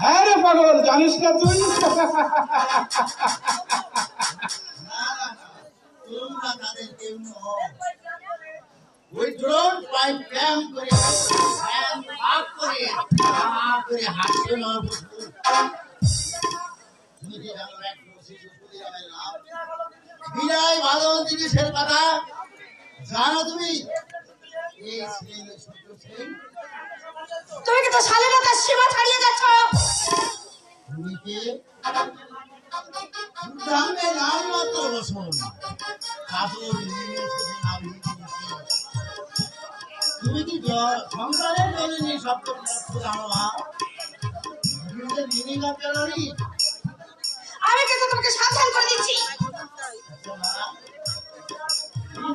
হয়ে রে পাগল জানিস না তুই? না না না তোমরা তাদের কেউ নও। ওই ড্রোন পাইপ ব্যায়াম করে করে আ করে হাসছে না ভাদন জিনিসের কথা। জানো তুমি? তুমি কিন্তু শালীনতার সীমা ছাড়িয়ে যাচ্ছ। তুমি কি মাত্র বসন তুমি কি সংসারের সব জানো তুমি যে মিনি আমি কিন্তু তোমাকে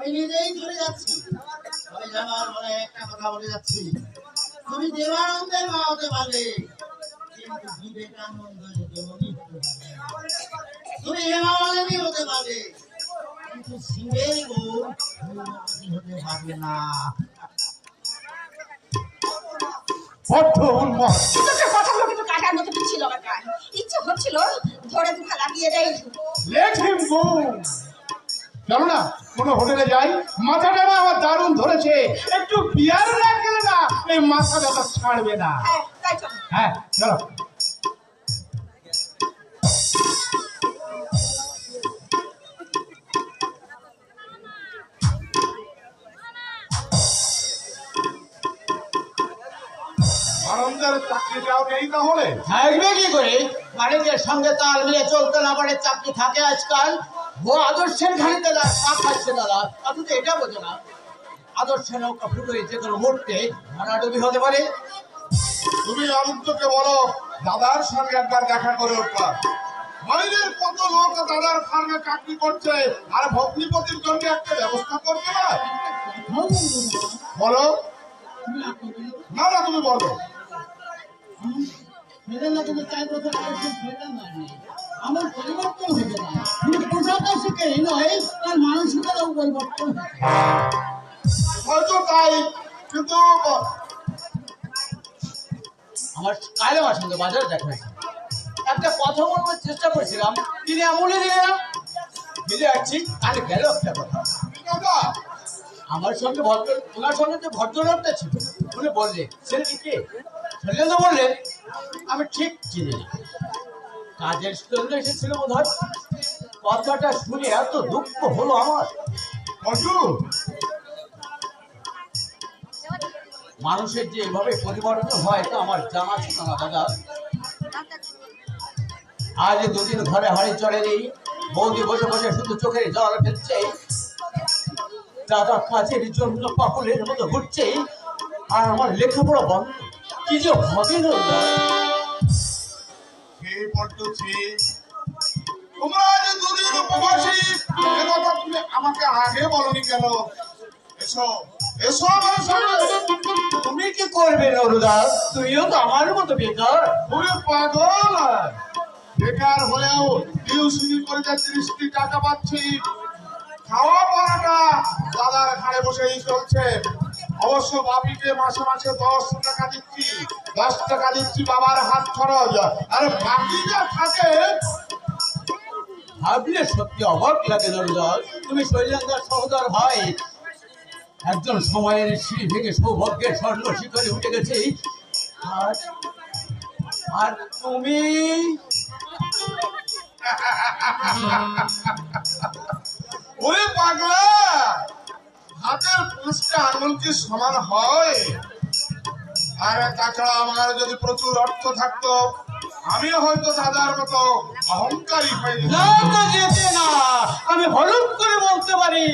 আমি নিজেই চলে যাচ্ছি। আমি যাবার বলে একটা কথা বলে যাচ্ছি। তুমি দেবানন্দের মা হতে পারবে। কিন্তু বিবেকানন্দের জননী হতে পারবে তুমি হেমামালিনী হতে পারবে। কিন্তু শিবের গুণ হতে পারবে না। কিন্তু কাটার মতো ছিল আমার ইচ্ছে হচ্ছিল ধরে দুখা লাগিয়ে দেয়। লেট হিম গো চলো না কোনো হোটেলে যাই মাথাটা না আমার দারুণ ধরেছে। একটু বিয়ার না খেলে না এই মাথা ব্যথা ছাড়বে না। হ্যাঁ চলো হ্যাঁ চলো। আনন্দের চাকরিটাও নেই তাহলে? থাকবে কি করে? বাণিজ্যের সঙ্গে তাল মিলে চলতে না পারে চাকরি থাকে আজকাল। ও আদর্শের ঘাড়িতে না পা খাচ্ছে দাদা অথচ এটা বোঝে না আদর্শের নৌকা ফুটো যে কোনো মুহূর্তে ভাড়াডুবি হতে পারে। তুমি আনন্দকে বলো দাদার সঙ্গে একবার দেখা করে উঠবা। বাইরের কত লোক দাদার ফার্মে চাকরি করছে আর ভগ্নিপতির জন্য একটা ব্যবস্থা করতে না বলো। না না তুমি বলো। আমার পরিবর্তন কিন্তু পোশাকটা শিখেই নয় তার মানসিকতাও পরিবর্তন হয়তো তাই কিন্তু আমার কাল আমার সঙ্গে বাজারে দেখা একটা কথা বলবার চেষ্টা করেছিলাম তিনি আমলে নিয়ে না। ফিরে আসছি আর গেল একটা কথা। আমার সঙ্গে ভদ্র ওনার সঙ্গে যে ভদ্রলোকটা ছিল। উনি বললে ছেলেটি কে? ছেলে তো বললে আমি ঠিক চিনি। কাজের জন্য এসেছিল বোধ হয় কথাটা শুনে এত দুঃখ হলো আমার। মানুষের যে এভাবে পরিবর্তন হয় তা আমার জানা ছিল না দাদা। আজ দুদিন ঘরে হাড়ি চড়েনি। বৌদি বসে বসে শুধু চোখের জল ফেলছে। দাদা কাজের জন্য পাকুলের মতো ঘুরছে। আর আমার লেখাপড়া বন্ধ। কি যে হবে না দাদা? তোমরা যে দুদিন উপবাসী এ কথা তুমি আমাকে আগে বলনি কেন? এসো এসো আমার তুমি কি করবে নরুদাস? তুইও তো আমার মতো বেকার। ওরে পাগল। বেকার হলেও টিউশনি করে যে ত্রিশটি টাকা পাচ্ছি। খাওয়া পড়াটা দাদার ঘাড়ে বসেই চলছে। অবশ্য বাপিকে মাসে মাসে দশ টাকা দিচ্ছি দশ টাকা দিচ্ছি বাবার হাত খরচ। আর বাকি যা থাকে। ভাবলে সত্যি অবাক লাগে নরুদাস তুমি শৈলেন্দ্র সহদর ভাই একজন সময়ের সিঁড়ি থেকে সৌভাগ্যের স্বর্ণ শিখরে উঠে গেছে। আর আর তুমি? ওরে পাগলা! পাঁচটা আঙুল কি সমান হয়। আর তাছাড়া আমার যদি প্রচুর অর্থ থাকতো আমিও হয়তো দাদার মতো অহংকারী হয়ে না না যেতে না। আমি হলুদ করে বলতে পারি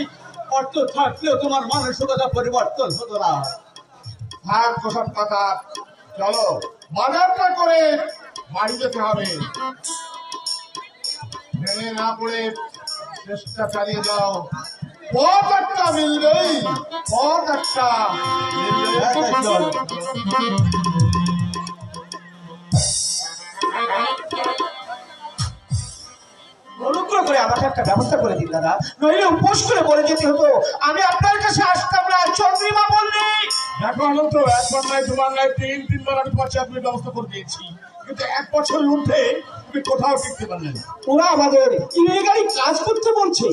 অর্থ থাকলেও তোমার মানসিকতা পরিবর্তন হতো না। থাক প্রসাদ কথা চলো বাজারটা করে বাড়ি যেতে হবে। ভেঙে না পড়ে চেষ্টা চালিয়ে যাও। পথ একটা মিলবেই পথ একটা মিলবেই। তাই অনুগ্রহ করে আমাকে একটা ব্যবস্থা করে দিন দাদা। নইলে উপোস করে বলে যেতে হতো। আমি আপনার কাছে আসতাম না চন্দ্রিমা বললি। দেখো আনন্দ একবার নয় দুবার নয় তিন তিনবার আমি তোমার ব্যবস্থা করে দিয়েছি। কিন্তু এক বছরের মধ্যে তুমি কোথাও টিকতে পারলে ওরা আমাদের ইলিগালি কাজ করতে বলছে।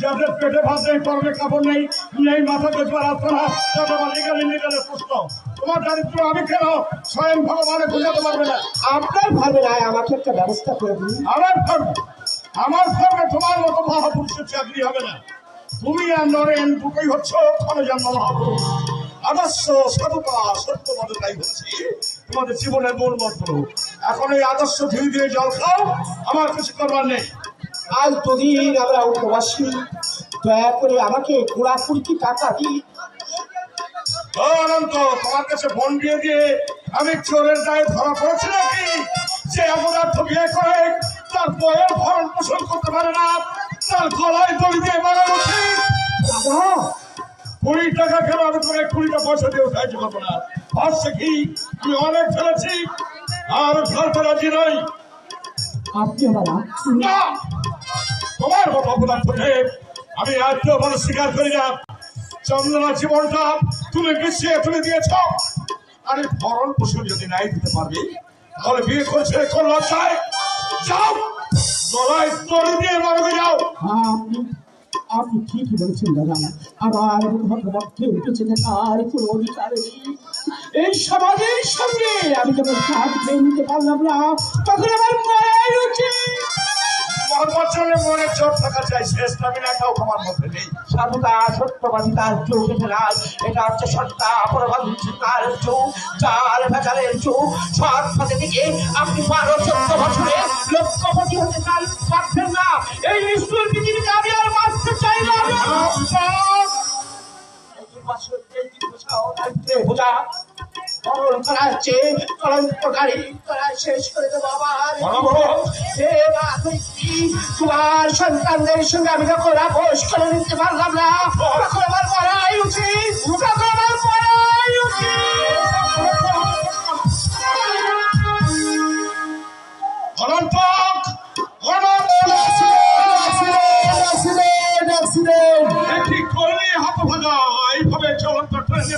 যাদের পেটে ভাত নেই পরনে কাপড় নেই নেই মাথা দেখবার আপনারা তাদের লিগালি লিগালের প্রশ্ন তোমার দারিদ্র আমি কেন? স্বয়ং ভগবানে বোঝাতে পারবে না। আপনার ভাবে না আমাকে একটা ব্যবস্থা করে দিন। আমার ফার্মে আমার ফার্মে তোমার মতো মহাপুরুষের চাকরি হবে না। তুমি আর নরেন দুটোই হচ্ছ ক্ষণজন্ম মহাপুরুষ। আদর্শ সততা সত্যবাদটাই হচ্ছে তোমাদের জীবনের মূল মন্ত্র। এখন এই আদর্শ ধীরে ধীরে জল খাও আমার কিছু করবার নেই। আজ দুদিন আমরা উপবাসী। দয়া করে আমাকে ঘোরাফুরকি টাকা দিন? ও অনন্ত তোমার কাছে ফোন দিয়ে দিয়ে আমি চোরের গায়ে ধরা পড়েছি নাকি? যে অপদার্থ বিয়ে করে তার বয়ের ভরণ পোষণ করতে পারে না তার গলায় দড়ি দিয়ে মারা উচিত। কুড়ি টাকা কেন আমি তোমাকে কুড়িটা পয়সা দিয়ে সাহায্য করব না। ভাবছে কি? আমি অনেক ফেলেছি আর ফেলতে রাজি নই। আপনি না! তোমার মতো অপদার্থকে আমি আজকেও বলে স্বীকার করি না। চন্দ্রনা জীবনটা তুমি মিশিয়ে তুলে দিয়েছ। আরে ভরণ পোষণ যদি নাই দিতে পারবে, তাহলে বিয়ে করেছে কোন লজ্জায় যাও গলায় দড়ি দিয়ে মারবে, যাও। আপনি ঠিকই বলেছেন দাদা। আমার ভগবতকে উঠেছে থাকার কোনো অধিকার। এই সমাজের সঙ্গে আমি যখন কাজ নিতে পারলাম না। তখন আমার মায়ের উচিত বছরে মনে চোট থাকা চাই শেষ কাউ আমার মধ্যে নেই। সাধুতা সত্যবাদিতার যুগ ফেরাজ এটা হচ্ছে সত্তা পরবাঞ্চিতার যুগ চাল ভেজালের যুগ সৎ পথে থেকে আপনি বারো চোদ্দ বছরে লক্ষ্যপতি হতে চান পারছেন না। এই নিষ্ঠুর পৃথিবীতে আমি আর বাঁচতে চাই না। বোঝা অমল করা হচ্ছে কলঙ্ককারী করা শেষ করে দেবো কি? তোমার সন্তানদের সঙ্গে আমি যখন আপোষ করে নিতে পারলাম না তখন আমার পড়াই উচিত। তখন আমার পড়াই অনন্তক একটি করলে হাত ভাজা এইভাবে চলন্ত ট্রেনে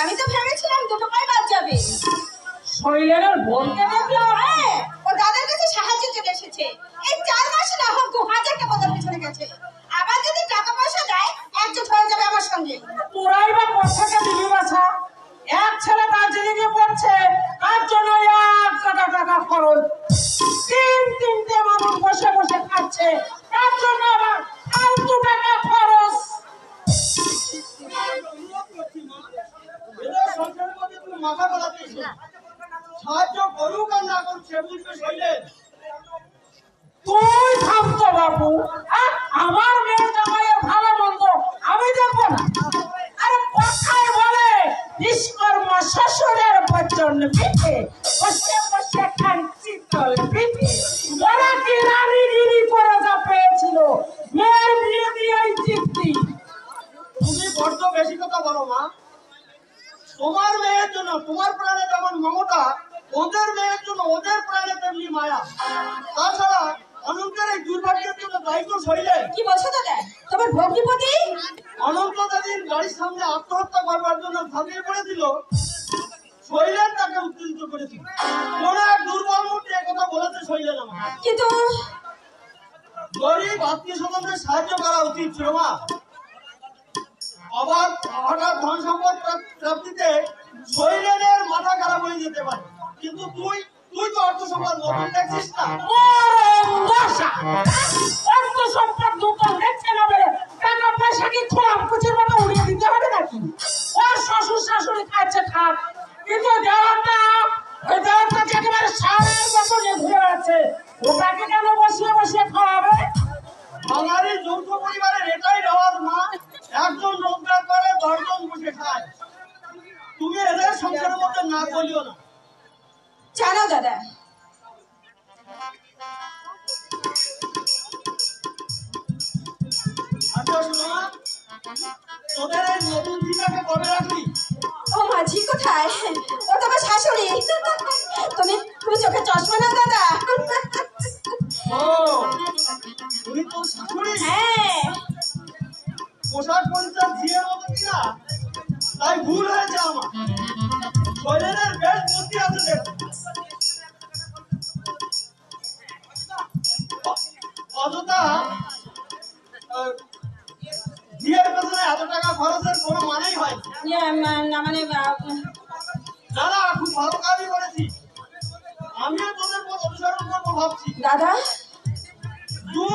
আমি তো ভেবেছিলাম দুটো পায়ে বাদ যাবে। শৈলের বলতে দেখল হ্যাঁ ও দাদার কাছে সাহায্য চলে এসেছে। এই চার মাসে না হোক দু হাজার টাকা তোমার মেয়ের জন্য তোমার প্রাণে যেমন মমতা ওদের মেয়ের জন্য ওদের প্রাণে তেমনি মায়া। তাছাড়া অনন্তের এই দুর্ভাগ্যের জন্য দায়িত্ব কি বলছো দাদা তোমার ভগ্নিপতি? অনন্ত যেদিন গাড়ির সামনে আত্মহত্যা করবার জন্য ঝাঁপিয়ে পড়েছিল শৈলেন তাকে উত্তেজিত করেছিল। কোন এক দুর্বল মূর্তি কথা বলেছে শৈলেন আমার কিন্তু গরিব আত্মীয় স্বজনদের সাহায্য করা উচিত ছিল মা আবার ধন সম্পদ প্রাপ্তিতে শরীরের মাথা খারাপ হয়ে যেতে পারে। কিন্তু তুই তুই তো অর্থ সম্পদ দেখছিস না? অর্থ সম্পদ নতুন দেখছে না বেড়ে টাকা পয়সা মতো উড়িয়ে দিতে হবে নাকি? ওর শ্বশুর শাশুড়ি খাচ্ছে খাক কিন্তু দেওয়ারটা ওই দেওয়ারটাকে একেবারে সারের মতো ঘুরে আছে। ওটাকে কেন বসিয়ে বসিয়ে খাওয়াবে? বাঙালির যৌথ পরিবারের এটাই রেওয়াজ মধ্যে না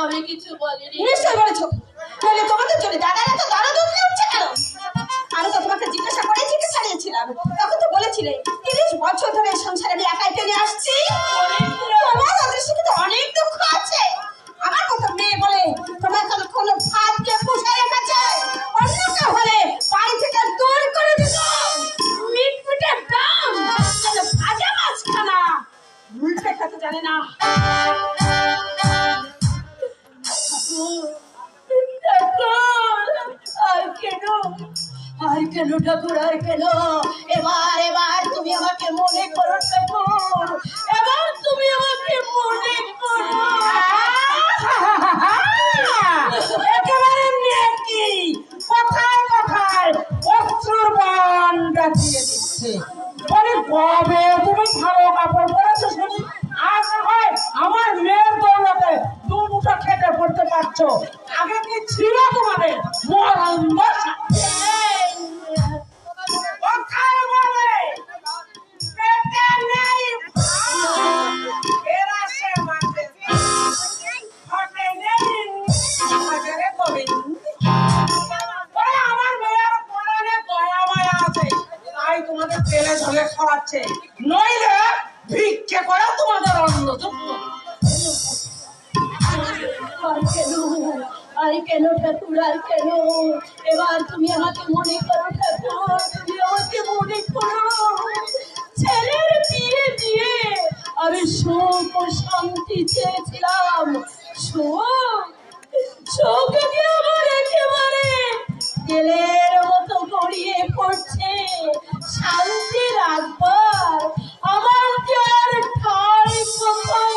আমি কিছু বলিনি। নিশ্চয় বলেছ। তাহলে তোমাদের উঠছে কেন? আমি তো তোমাকে জিজ্ঞাসা করে চিঠি ছাড়িয়েছিলাম তখন তো বলেছিলে, তিরিশ বছর ধরে সংসারে একাই টেনে আসছি। তোমার অনেক দুঃখ আছে। আমার কত বলে তোমার কোনো কোনো ফাঁদকে পুষে রেখেছে। অন্য কেউ দূর করে দিত। মিটমিটে দাম। ভাজা মাছ খানা। উল্টে জানে না। আর কেন ঠাকুর আর কেন এবার এবার তুমি আমাকে মনে করো ঠাকুর এবার তুমি আমাকে মনে করো একেবারে নেকি কোথায় কোথায় অস্ত্রর বান ডাকিয়ে দিচ্ছে বলে কবে তোমাদের তেলে খাওয়াচ্ছে। নইলে ভিক্ষে করে তোমাদের অন্ন আর কেন? ঠাকুর, আর কেন? এবার তুমি আমাকে মনে করো ঠাকুর, তুমি আমাকে মনে করো। ছেলের বিয়ে দিয়ে আমি সুখ ও শান্তি চেয়েছিলাম। সুখ সুখ দিয়ে তেলের মতো গড়িয়ে পড়ছে। শান্তি রাখবার আমার যে আর ঠাই কোথাও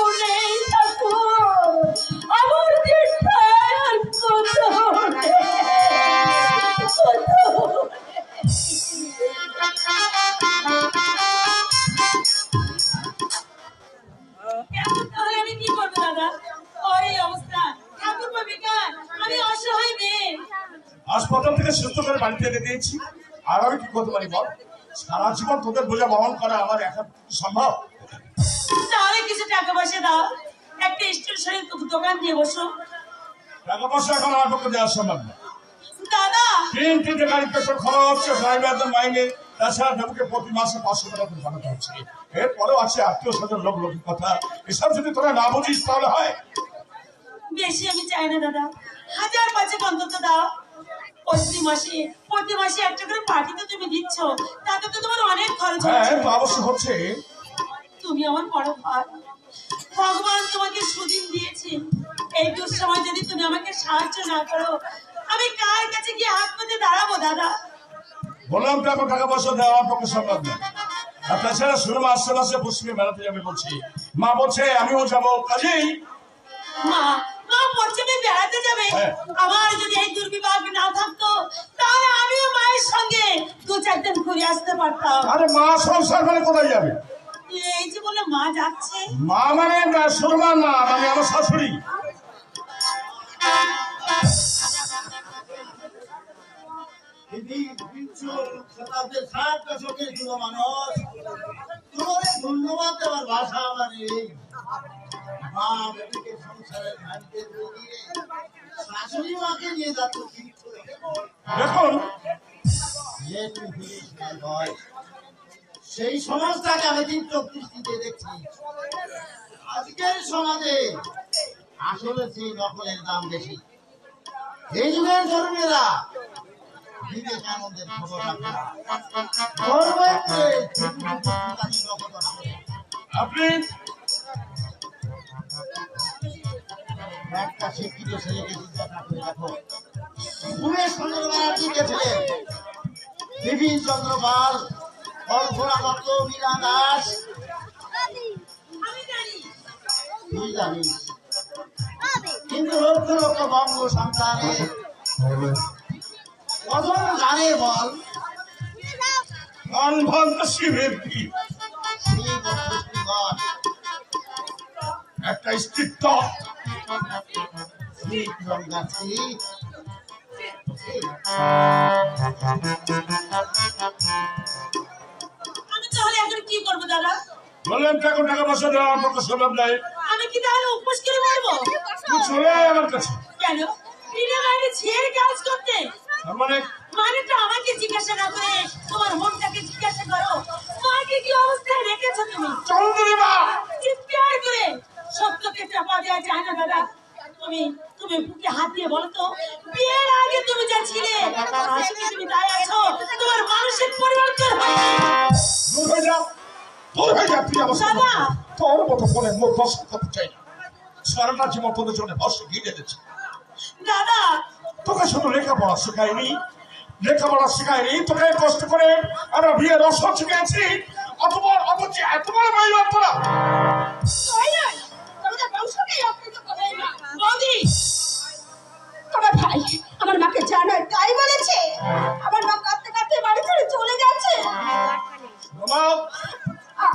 আমি কি করব, দাদা? অবস্থা। ঠাকুর আমি অসহায় মেয়ে। হাসপাতাল থেকে সুস্থ করে বাড়িতে এনে দিয়েছি। আর আমি কি করতে পারি বল? সারা জীবন তোদের বোঝা বহন করা আমার একা সম্ভব? তাহলে কিছু টাকা পয়সা দাও। একটা স্টেশনের দোকান দিয়ে বসো। টাকা পয়সা এখন আমার পক্ষে দেওয়া সম্ভব না। দাদা! তিন তিনটে গাড়ি পেট্রোল খরচ হচ্ছে ড্রাইভারদের মাইনে। তাছাড়া দেবকে প্রতি মাসে পাঁচশো টাকা করে পাঠাতে হচ্ছে। এরপরেও আছে আত্মীয় স্বজন লোক লোকের কথা। এসব যদি তোরা না বুঝিস তাহলে হয়। বেশি আমি চাই না দাদা। হাজার পাঁচেক অন্তত দাও। প্রতি মাসে প্রতি মাসে একটা করে পার্টি তো তুমি দিচ্ছ তাতে তো তোমার অনেক খরচ হ্যাঁ হচ্ছে। অবশ্য হচ্ছে। তুমি আমার বড় ভাই। ভগবান তোমাকে সুদিন দিয়েছে। এই দুঃসময় যদি তুমি আমাকে সাহায্য না করো আমি কার কাছে গিয়ে হাত পেতে দাঁড়াবো দাদা? বললাম তো এখন টাকা পয়সা দেওয়া আমার পক্ষে সম্ভব না। আর তাছাড়া সুরমা আশেপাশে পশ্চিমে বেড়াতে যাবে বলছি। মা বলছে আমিও যাব কাজেই। মা মা পশ্চিমে। হ্যাঁ। আমার যদি এই দুর্বিভাগ না থাকতো তাহলে আমিও মায়ের সঙ্গে দু চারদিন ঘুরে আসতে পারতাম। আরে মা সংসার করে কোথায় যাবে? এই যে বলে মা যাচ্ছে। মা মানে সুরমা মা মানে আমার শাশুড়ি। মানুষ তোমার ধন্যবাদ দেওয়ার ভাষা আমার। নেই মা বেটিকে সংসারের ভাঙতে দিয়ে শাশুড়ি মাকে নিয়ে যাচ্ছ তীর্থ দেখুন। যে তুমি ফিরিস সেই সমাজটাকে আমি দৃষ্টিতে দেখছি। আজকের সমাজে আসলে সেই নকলের দাম বেশি। এই যুগের তরুণেরা খবর চুরি নকল আছে। আপনি একটা শিক্ষিত ছেলেকে জিজ্ঞাসা করে দেখো। উমেশ চন্দ্র ব্যানার্জি বিপিন চন্দ্র পাল কল্পনা দত্ত মীরা দাস। কিন্তু লক্ষ লক্ষ বঙ্গ সন্তানে কজন জানে বল। অনভন্ত শিবের কি? একটা গঙ্গাশ্রী আমি তাহলে এখন কি করব দাদা? বললাম টাকা টাকা পয়সা দেওয়া আমার পক্ষে সম্ভব নাই। আমি কি তাহলে উপোস করে মারবো তুই চলে আমার কাছে। কেন? বিনা বাইরে ছেড়ে কাজ করতে মানে? মানে তো আমাকে জিজ্ঞাসা না করে তোমার মনটাকে জিজ্ঞাসা করো। মাকে কি অবস্থায় রেখেছো তুমি? চন্দ্রী মা। চিৎকার করে। সত্যকে চাপা দেওয়া যায় না দাদা। তুমি তুমি বুকে হাত দিয়ে বলো তো। বিয়ের আগে তুমি যা ছিলে তুমি তাই আছো। তোমার মানুষের পরিবর্তন দূর হয়ে দূর হয়ে তুই আমার। তোর মতো মুখ বস করতে চাই না। জীবন তোদের জন্য বসে ঘিরে দিচ্ছে দাদা তোকে শুধু লেখাপড়া শেখায়নি লেখাপড়া শেখায়নি তোকে কষ্ট করে আমরা বিয়ের রসদ শিখেছি। অতবার অথচ এত বড় মাইল তোরা তোমার ভাই আমার মাকে জানায় তাই বলেছে। আমার মা কাঁদতে কাঁদতে বাড়ি ছেড়ে চলে গেছে।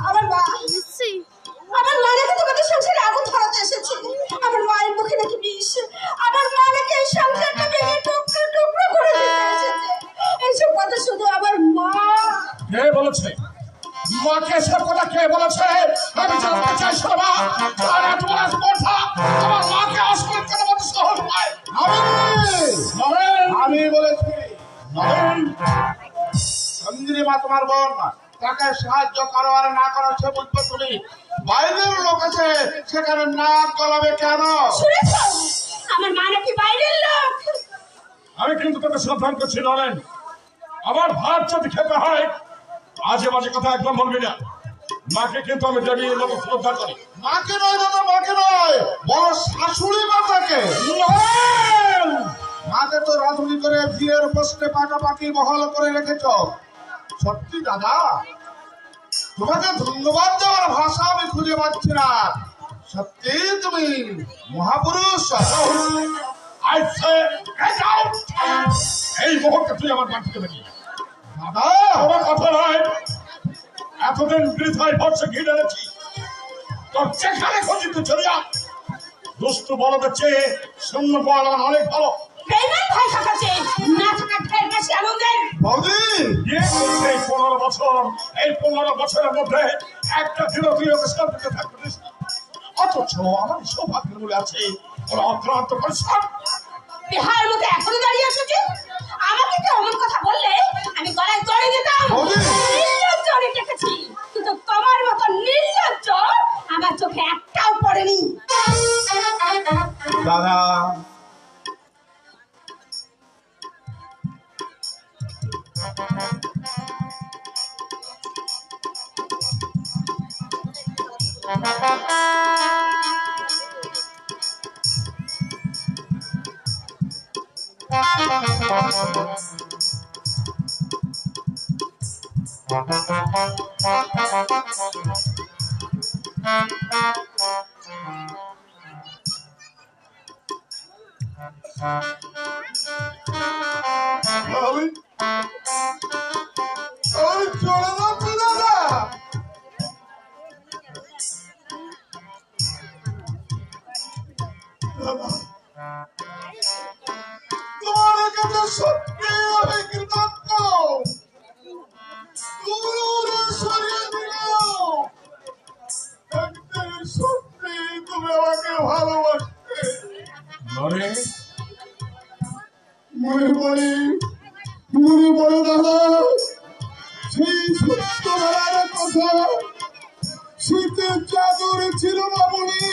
আমার মা। আমার মা নাকি তোমাদের সংসারে আগুন ধরাতে এসেছে। আমার মায়ের মুখে নাকি বিষ। আমার মা নাকি এই সংসারটা ভেঙে টুকরো টুকরো করে দিতে এসেছে। এইসব কথা শুধু আমার মা। কে বলেছে? মাকে সব কথা কে বলেছে? আমি জানতে চাই শোনা আর এত বড় কথা আমার মাকে অস্বীকার করে বলতে সহজ নয় নরেন। আমি বলেছি নরেন। মা তোমার বোন তাকে সাহায্য করো আর না করো সে বুঝবে তুমি। বাইরের লোক আছে সেখানে নাক গলাবে কেন? আমার মা নাকি বাইরের লোক। আমি কিন্তু তোকে সাবধান করছি নরেন। আমার ভাত যদি খেতে হয় আজে বাজে কথা একদম বলবি না। মাকে কিন্তু আমি দেবীর মতো শ্রদ্ধা করি। মাকে নয় দাদা মাকে নয় বড় শাশুড়ি মাতাকে! মাকে তো রাধুনি করে বিয়ের প্রশ্নে পাকাপাকি বহল করে রেখেছ। সত্যি দাদা তোমাকে ধন্যবাদ দেওয়ার ভাষা আমি খুঁজে পাচ্ছি না। সত্যি তুমি মহাপুরুষ out! এই মুহূর্তে তুই আমার থেকে বেরিয়ে। দাদা! আমার কথা নয় এতদিন বৃথায় বর্ষে ঘিরে রেখেছি তোর যেখানে খুঁজি তুই চলে যা। দুষ্ট বলদের চেয়ে শূন্য বল আমার অনেক ভালো। বেইমান ভাই কাছে না থাকা ঠের বেশি আনন্দের। বৌদি এই পনেরো বছর এই পনেরো বছরের মধ্যে একটা দিনও তুই ওকে শান্তিতে থাকতে। অথচ আমার সৌভাগ্য বলে আছে ওরা অক্লান্ত পরিশ্রম। বিহার এখনও দাঁড়িয়ে আমাকে তো অমন কথা বললে আমি গলায় জড়ে দিতাম। বৌদি! নির্লজ্জ অনেক দেখেছি কিন্তু তোমার মতো নির্লজ্জ আমার চোখে একটাও পড়েনি। দাদা আমি শীতের চাদর ছিল না বলে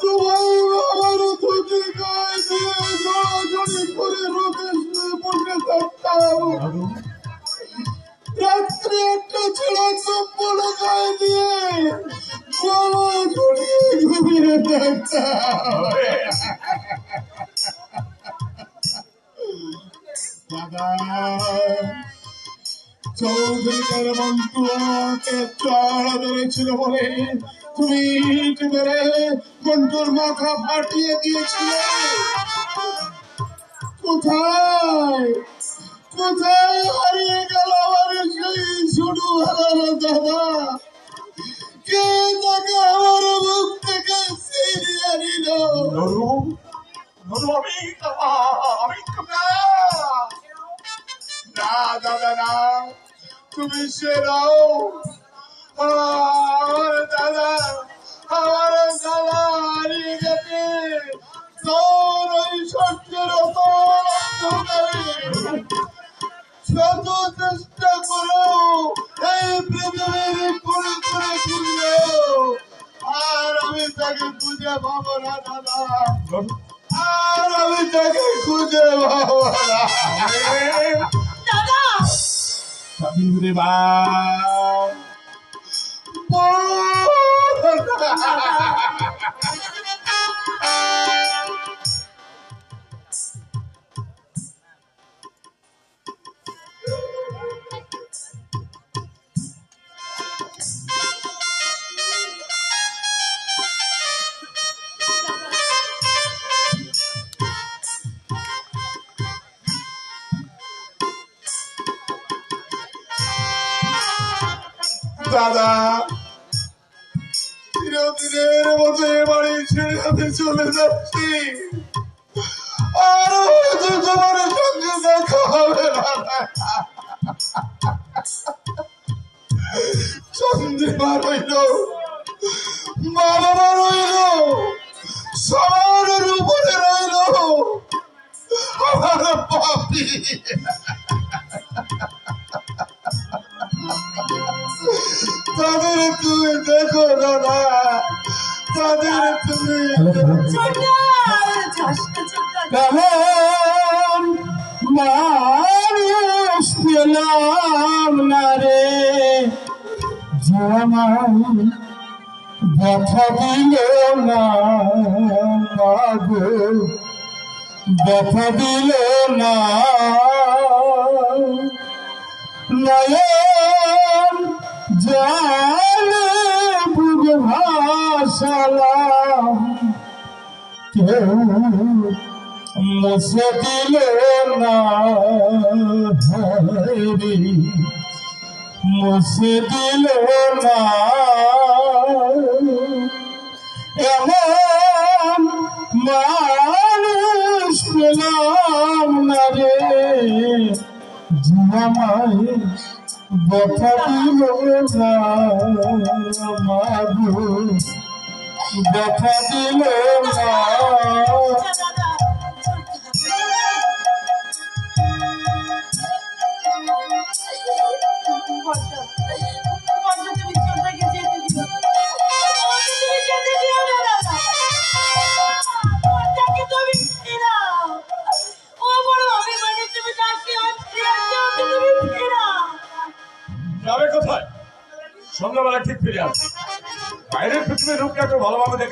তোমার আমার দুটি গায়ে দিয়ে জড়াজড়ি করে রোদে শুয়ে বসে থাকতাম। রাত্রে একটা ছেড়া গায়ে দিয়ে গলা জড়িয়ে দাদা মন্ত্র আমাকে চড়া ধরেছিল বলে তুমি মেরে মন্টুর মাথা ফাটিয়ে দিয়েছিলে কোথায়? কোথায়? হারিয়ে গেল আমার সেই ছোট বেলার দাদা কে তাকে আমার মুখ থেকে ছিনিয়ে নিল আমি আমি না দাদা না তুমি সে নাও আমার দাদা আমার দাদা হারিয়ে গেছে তোর ওই সত্যের শত চেষ্টা করো এই পৃথিবীর করে করে খুঁজলো আর আমি তাকে খুঁজে পাবো না, দাদা। আর আমি তাকে খুঁজে পাবো না। 자민들의 마. দাদা। চিরদিনের মতো এ বাড়ি ছেড়ে আমি চলে যাচ্ছি। আর তোমার সঙ্গে দেখা হবে চন্দ্রিমা রইল বাবা রইল। সবার উপরে রইল। আমার পাপি তাদের তুমি দেখো দাদা তাদের তুমি কেমন মানুষ পেলাম না রে। ব্যথা দিল না মাগো ব্যথা দিল না নয়ন জালে বুঝে ভাসালাম কেউ মুছে দিল না হরি মুছে মানুষ পেলাম না রে ব্যথা দিল না মাগো ব্যথা দিল না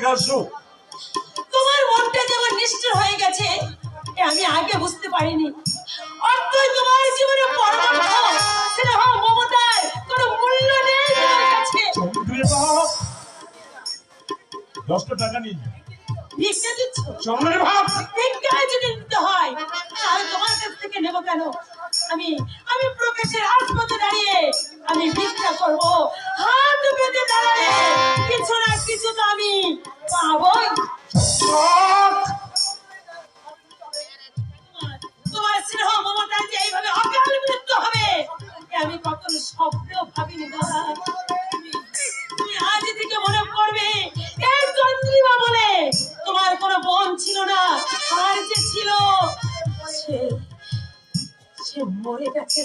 ভালোভাবে তোমার মনটা যে আমার নিষ্ঠুর হয়ে গেছে আমি আগে বুঝতে পারিনি।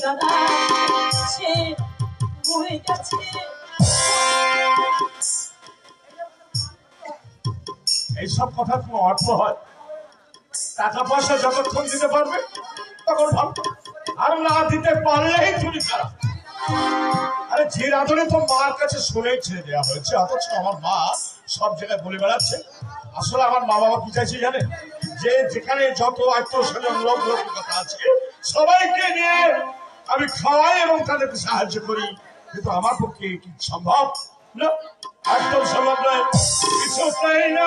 গেছে সে গেছে। এইসব কথা কোনো অর্থ হয়? টাকা পয়সা যতক্ষণ দিতে পারবে, তখন ভালো। আর না দিতে পারলেই তুমি খারাপ। আরে, যে রাধনে তো মার কাছে শুনেই ছেড়ে দেওয়া হয়েছে, অথচ আমার মা সব জায়গায় বলে বেড়াচ্ছে। আসলে আমার মা বাবা কি চাইছে জানে যে যেখানে যত আত্মীয় স্বজন লোক লোকতা আছে, সবাইকে নিয়ে আমি খাওয়াই এবং তাদেরকে সাহায্য করি। কিন্তু আমার পক্ষে কি সম্ভব না। একদম সম্ভব নয়। কিছু না।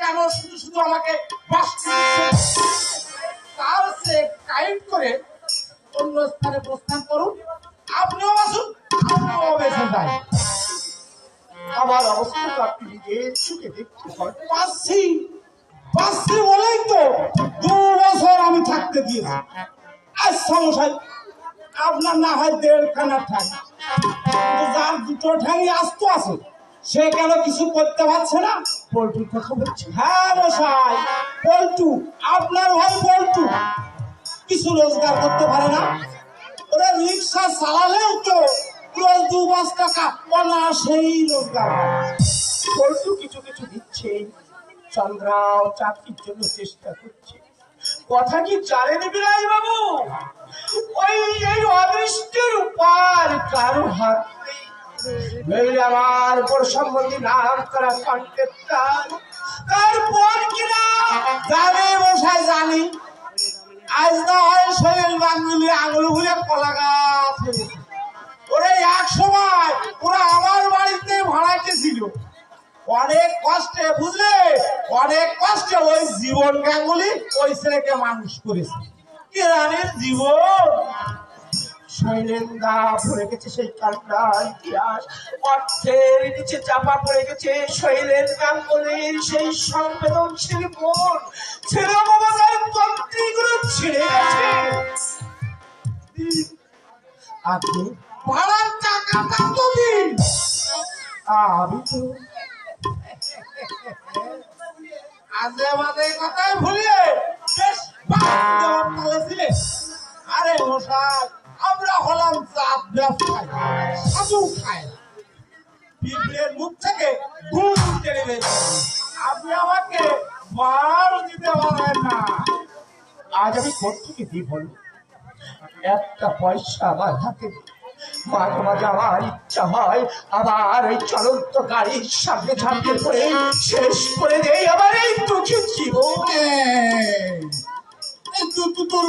কেন শুধু শুধু আমাকে তার সে কাইট করে অন্য স্থানে প্রস্থান করুন। আপনিও বাসুন আপনিও বেঁচে যান আমার অবস্থা আপনি নিজের চোখে দেখতে পাচ্ছি পাচ্ছি বলেই তো দু বছর আমি থাকতে দিয়েছি। আচ্ছা মশাই আপনার না হয় দেড়খানা ঠ্যাং। যার দুটো ঠ্যাংই আস্ত আছে সে কেন কিছু করতে পারছে না? পোল্ট্রির কথা বলছি হ্যাঁ মশাই পল্টু আপনার ভাই পল্টু। কিছু রোজগার করতে পারে না? ওরা রিক্সা চালালেও তো রোজ দু পাঁচ টাকা ওনা সেই রোজগার করে। পোল্ট্রু কিছু কিছু দিচ্ছে চন্দ্রাও চাকরির জন্য চেষ্টা করছে। কথা কি জানেন বিরাজ বাবু? ওই এই অদৃষ্টের উপর কারও হাত নেই। আমার উপর সম্বন্ধে নাম করা তারপর কিনা? জানি মশাই জানি। আজ না হয় গাঙ্গুলি আঙুল ভুলে কলা ওরে, এক সময় ওরা আমার বাড়িতে ভাড়াতে ছিল অনেক কষ্টে, বুঝলে? অনেক কষ্টে ওই জীবন গাঙ্গুলি ওই ছেলেকে মানুষ করেছে। কেরানের জীবন? শৈলেন্দা পড়ে গেছে সেই কান্না ইতিহাস। অর্থের নিচে চাপা পড়ে গেছে শৈলেন গাঙ্গুলির সেই সংবেদনশীল মন। ছেলে বাবার তন্ত্রীগুলো ছিঁড়ে গেছে। আপনি তো দিন। আমি তো কথাই ভুলিয়ে বেশ আরে মশাই। আমরা হলাম চাপ ব্যবসায়ী সাধু খাই না। পিঁপড়ের মুখ থেকে ঘুম টেনে বেরিয়ে আপনি আমাকে মার দিতে পারেন না। আজ আমি কোথেকে দিই বলো একটা পয়সা আমার হাতে। মাঝে মাঝে আমার ইচ্ছা হয় আবার এই চলন্ত গাড়ির সামনে ঝাঁপিয়ে পড়ে, শেষ করে দেই আমার এই দুঃখের জীবন। তোর